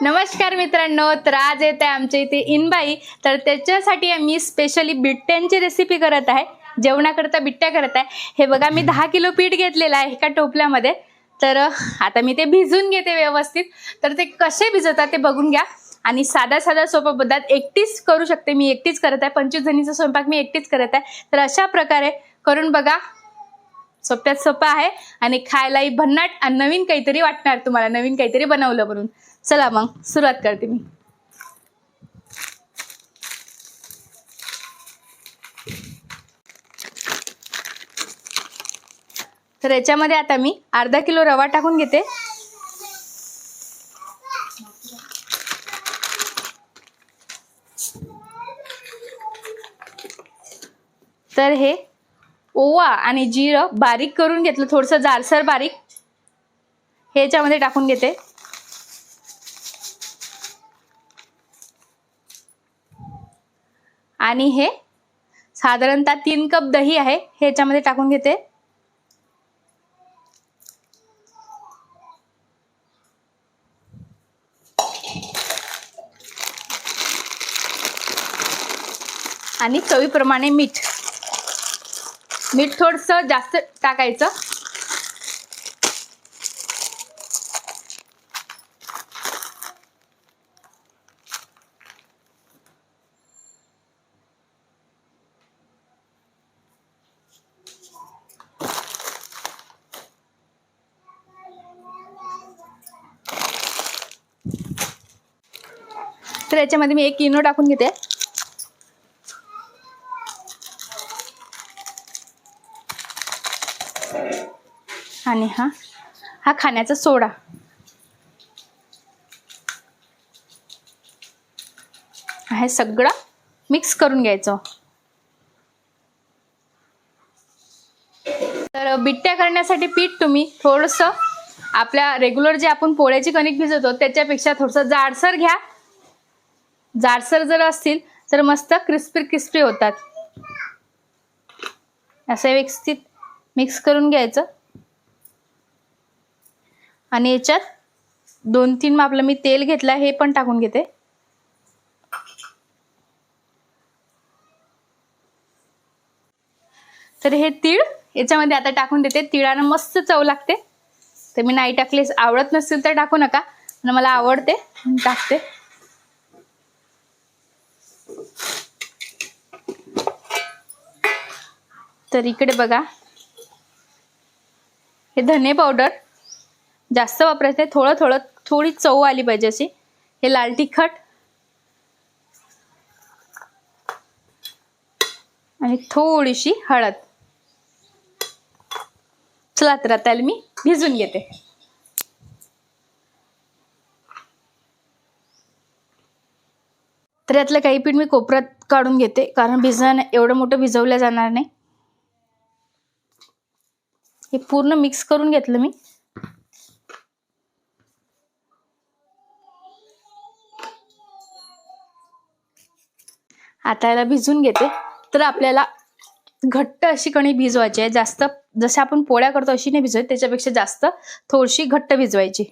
नमस्कार मित्रांनो तर आज येत आहे आमच्या इथे इनबाई. तर त्याच्यासाठी मी स्पेशली बिट्ट्यांची रेसिपी करत आहे. जेवणाकरता बिट्ट्या करत आहे. हे बघा मी दहा किलो पीठ घेतलेलं आहे एका टोपल्यामध्ये. तर आता मी ते भिजून घेते व्यवस्थित. तर ते कसे भिजवतात ते बघून घ्या. आणि साधा साधा सोपा पद्धत एकटीच करू शकते मी एकटीच करत आहे. पंचवीस जणीचा स्वयंपाक मी एकटीच करत आहे. तर अशा प्रकारे करून बघा. सोप्यात सोपं आहे. आणि खायलाही भन्नाट आणि नवीन काहीतरी वाटणार तुम्हाला. नवीन काहीतरी बनवलं म्हणून. चला मग सुरुवात करते मी. तर याच्यामध्ये आता मी अर्धा किलो रवा टाकून घेते. तर हे ओवा आणि जिरं बारीक करून घेतलं थोडंसं जारसर बारीक. हे याच्यामध्ये टाकून घेते. आणि हे साधारणतः तीन कप दही आहे. हे याच्यामध्ये टाकून घेते. आणि चवीप्रमाणे मीठ. मीठ थोडंसं जास्त टाकायचं. तर याच्यामध्ये मी एक किनो टाकून घेते. आणि हा हा खाण्याचा सोडा. हे सगळं मिक्स करून घ्यायचं. तर बिट्ट्या करण्यासाठी पीठ तुम्ही थोडंसं आपल्या रेग्युलर जे आपण पोळ्याची कणिक भिजवतो त्याच्यापेक्षा थोडंसं जाडसर घ्या. जाडसर जर असतील तर मस्त क्रिस्पी क्रिस्पी होतात. असं व्यवस्थित मिक्स करून घ्यायचं. आणि याच्यात दोन तीन मापलं मी तेल घेतलं हे पण टाकून घेते. तर हे तीळ याच्यामध्ये आता टाकून देते. तिळानं मस्त चव लागते. तर मी नाही टाकले आवडत नसेल तर टाकू नका. मला आवडते टाकते. तर इकडे बघा. हे धने पावडर जास्त वापरायचं आहे थोडं थोडं थोडी चव आली पाहिजे अशी. हे लाल तिखट. आणि थोडीशी हळद. चला तर आता मी भिजून घेते. तर यातलं काही पीठ मी कोपऱ्यात काढून घेते कारण भिजणं एवढं मोठं भिजवलं जाणार नाही. हे पूर्ण मिक्स करून घेतलं मी. आता याला भिजून घेते. तर आपल्याला घट्ट अशी कणी भिजवायची आहे. जास्त जसे आपण पोळ्या करतो अशी नाही भिजवायची त्याच्यापेक्षा जास्त थोडीशी घट्ट भिजवायची.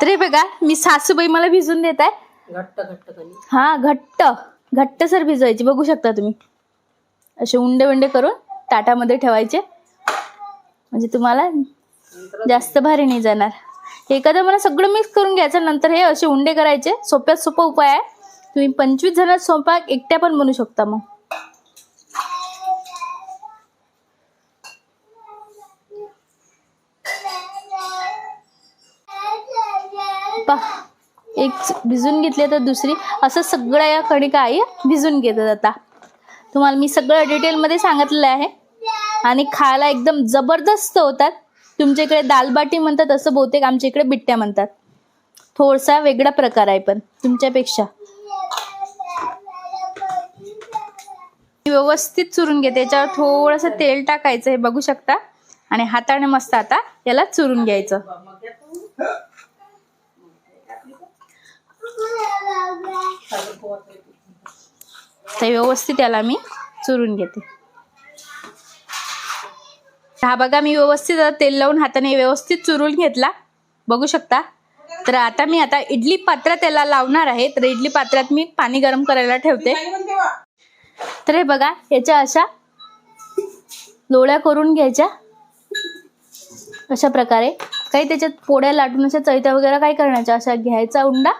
तर बघा मी सासूबाई मला भिजून देत आहे घट्ट घट्ट कणी हा घट्ट. घट्ट सर भिजवायची बघू शकता तुम्ही. असे उंडे उंडे करून ताटामध्ये ठेवायचे. म्हणजे तुम्हाला जास्त भारी नाही जाणार. एखादं मला सगळं मिक्स करून घ्यायचं नंतर हे असे उंडे करायचे. सोप्यात सोपा उपाय आहे. तुम्ही पंचवीस जणात स्वयंपाक एकट्या पण बनवू शकता मग. एक भिजून घेतली तर दुसरी. असं सगळ्या या कणिका आई भिजून घेतात आता. तुम्हाला मी सगळं डिटेलमध्ये सांगितलेलं आहे. आणि खायला एकदम जबरदस्त होतात. तुमच्या इकडे दालबाटी म्हणतात असं बहुतेक आमच्या इकडे बिट्ट्या म्हणतात. थोडसा वेगळा प्रकार आहे पण तुमच्यापेक्षा. व्यवस्थित चुरून घेते. त्याच्यावर थोडंसं तेल टाकायचं हे बघू शकता. आणि हाताने मस्त आता याला चुरून घ्यायचं. तर व्यवस्थित याला मी चुरून घेते. हा बघा मी व्यवस्थित तेल लावून हाताने व्यवस्थित चुरून घेतला. बघू शकता. तर आता मी आता इडली पात्र त्याला लावणार आहे. तर इडली पात्रात मी पाणी गरम करायला ठेवते. तर हे बघा याच्या अशा लोळ्या करून घ्यायच्या. अशा प्रकारे. काही त्याच्यात पोळ्या लाटून अशा चैत्या वगैरे काय करण्याच्या अशा घ्यायचा उंडा.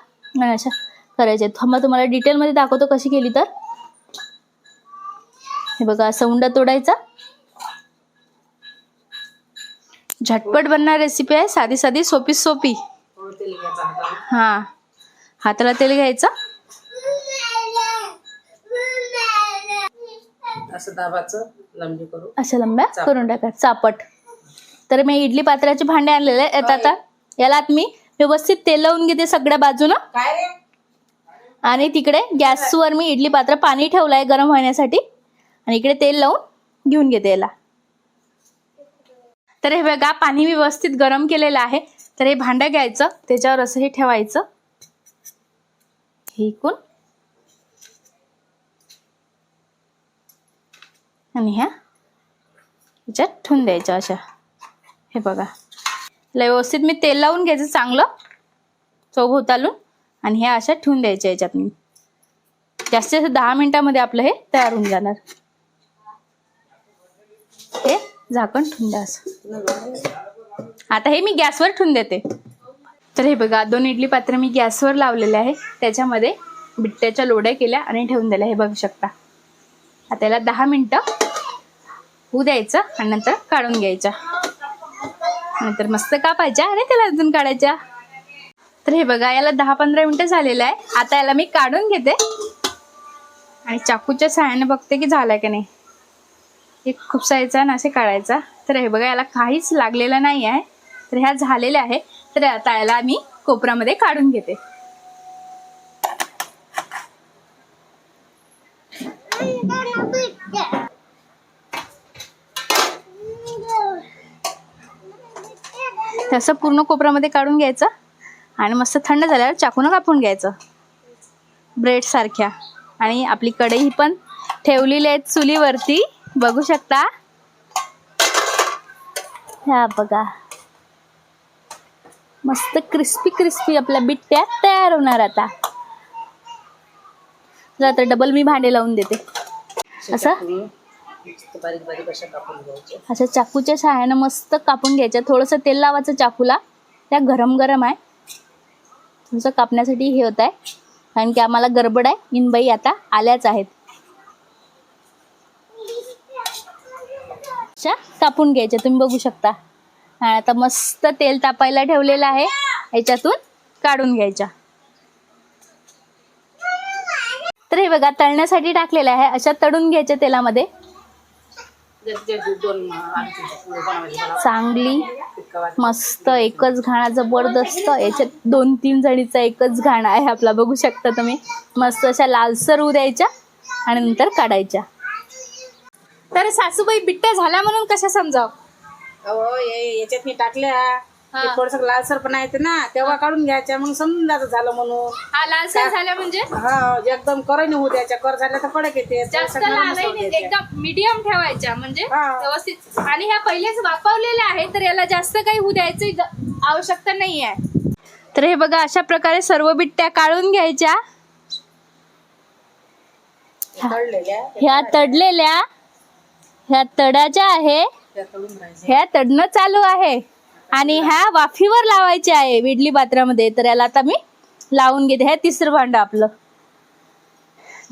आणि अशा करायच्या थांबा तुम्हाला डिटेलमध्ये दाखवतो कशी केली तर. हे बघा असा उंडा तोडायचा. झटपट बनणार रेसिपी आहे. साधी साधी सोपी सोपी. हा. हाताला तेल घ्यायचं. असं दाबाचं लंबी करू अशा लंब्या करून टाका. चापट. तर मी इडली पात्राचे भांडे आणलेले आहेत. आता याला आता मी व्यवस्थित तेल लावून घेते सगळ्या बाजूनं. काय रे? आणि तिकडे गॅसवर मी इडली पात्र पाणी ठेवलं आहे गरम होण्यासाठी. आणि इकडे तेल लावून घेऊन घेते याला. तर हे बघा पाणी व्यवस्थित गरम केलेलं आहे. तर हे भांडं घ्यायचं त्याच्यावर असं हे ठेवायचं. हे इकून. आणि ह्या ह्याच्यात ठेवून द्यायच्या अशा. हे बघा. व्यवस्थित मी तेल लावून घ्यायचं चांगलं. चौभोवतालून आणि ह्या अशा ठेवून द्यायच्या याच्यात मी. जास्तीत जास्त दहा मिनिटामध्ये आपलं हे तयार होऊन जाणार. हे झाकण ठेवून द्या असं. आता हे मी गॅसवर ठेवून देते. तर हे बघा दोन इडली पात्र मी गॅसवर लावलेले आहे. त्याच्यामध्ये बिट्ट्याच्या लोड्या केल्या आणि ठेवून दिल्या. हे बघू शकता. आता याला दहा मिनटं होऊ द्यायचं आणि नंतर काढून घ्यायच्या नंतर मस्त कापायच्या आणि त्याला अजून काढायच्या. तर हे बघा याला दहा पंधरा मिनिटं झालेलं आहे. आता याला मी काढून घेते. आणि चाकूच्या सहाय्याने बघते की झालाय का नाही. एक खुपसायचा आणि असे काढायचा. तर हे बघा याला काहीच लागलेलं नाही आहे तर ह्या झालेल्या आहे तर आता याला मी कोपऱ्यामध्ये काढून घेते. असं पूर्ण कोपऱ्यामध्ये काढून घ्यायचं आणि मस्त थंड झाल्यावर चाकून कापून घ्यायचं. ब्रेड सारख्या. आणि आपली कढई पण ठेवलेली आहेत चुलीवरती. बघू शकता. ह्या बघा. मस्त क्रिस्पी क्रिस्पी आपल्या बिट्ट्या तयार होणार आता. तर डबल मी भांडे लावून देते. असं? बारीक बारीक अशा कापून अशा चाकूच्या सहाय्यानं मस्त कापून घ्यायच्या थोडंसं तेल लावायचं चाकूला. त्या गरम गरम आहे. थोडंसं कापण्यासाठी हे होत आहे. कारण की आम्हाला गडबड आहे. इनबाई आता आल्याच आहेत. अशा कापून घ्यायच्या तुम्ही बघू शकता. आणि आता मस्त तेल तापायला ठेवलेलं आहे. याच्यातून काढून घ्यायच्या. तर हे बघा तळण्यासाठी टाकलेलं आहे. अशा तळून घ्यायच्या तेलामध्ये जे- जे दोन आमची बनवायचे मला चांगली मस्त एकच घाणा जबरदस्त. याच्यात दोन तीन जणीचा एकच घाणा आहे आपला बघू शकता तुम्ही. मस्त अशा लालसर होऊ द्यायच्या आणि नंतर काढायच्या. तर सासूबाई बिट्ट्या झाल्या म्हणून कशा समजाव? हे- याच्यात मी टाकल्या. थोडस लालसरपणा येते ना तेव्हा काढून घ्यायच्या मग समजून जायचं झालं म्हणून. हा लालसर झाल्या म्हणजे? हा एकदम करणी होऊ द्यायच्या कर झाल्या तर कडक येते. जास्त थोडंसं नरमच लालही होऊ नाही, द्यायच्या. एकदम मीडियम ठेवायच्या म्हणजे हा. व्यवस्थित. आणि ह्या पहिलेच वापरलेल्या आहे तर याला जास्त काही होऊ द्यायची ग- आवश्यकता नाही आहे तर हे बघा अशा प्रकारे सर्व बिट्ट्या काढून घ्यायच्या. तळलेल्या. ह्या तडलेल्या ह्या तडाच्या आहे. ह्या तडणं चालू आहे. आणि ह्या वाफीवर लावायचे आहे विडली पात्रामध्ये. तर याला आता मी लावून घेते. हे तिसरं भांड आपलं.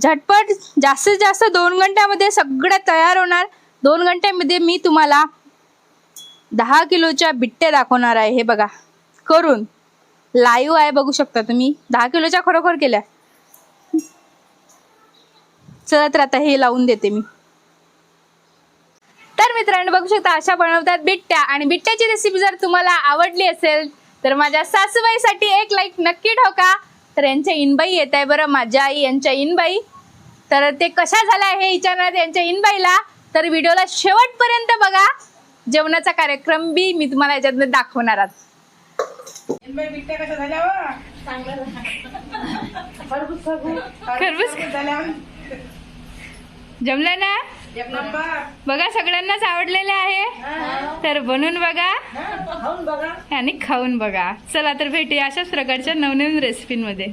झटपट जास्तीत जास्त दोन घंट्यामध्ये सगळं तयार होणार. दोन घंट्यामध्ये मी तुम्हाला दहा किलोच्या बिट्ट्या दाखवणार आहे. हे बघा. करून. लाईव्ह आहे बघू शकता तुम्ही. दहा किलोच्या खरोखर केल्या. चला तर आता हे लावून देते मी. तर मित्रांनो बघू शकता अशा बनवतात बिट्ट्या. आणि बिट्ट्याची रेसिपी जर तुम्हाला आवडली असेल तर माझ्या सासूबाईसाठी एक लाईक नक्की ठोका. तर यांच्या इनबाई येत आहे बरं माझ्या आई यांच्या इनबाई. तर ते कशा झाल्या हे विचारणार यांच्या इनबाईला. तर व्हिडिओला शेवटपर्यंत बघा. जेवणाचा कार्यक्रम बी मी तुम्हाला याच्यात दाखवणार आहे. बिट्ट्या कशा झाल्या हो? खरबूज जमलं ना? बघा सगळ्यांनाच आवडलेले आहे. तर बनवून बघा. आणि खाऊन बघा. चला तर भेटूया अशाच प्रकारच्या नवनवीन रेसिपींमध्ये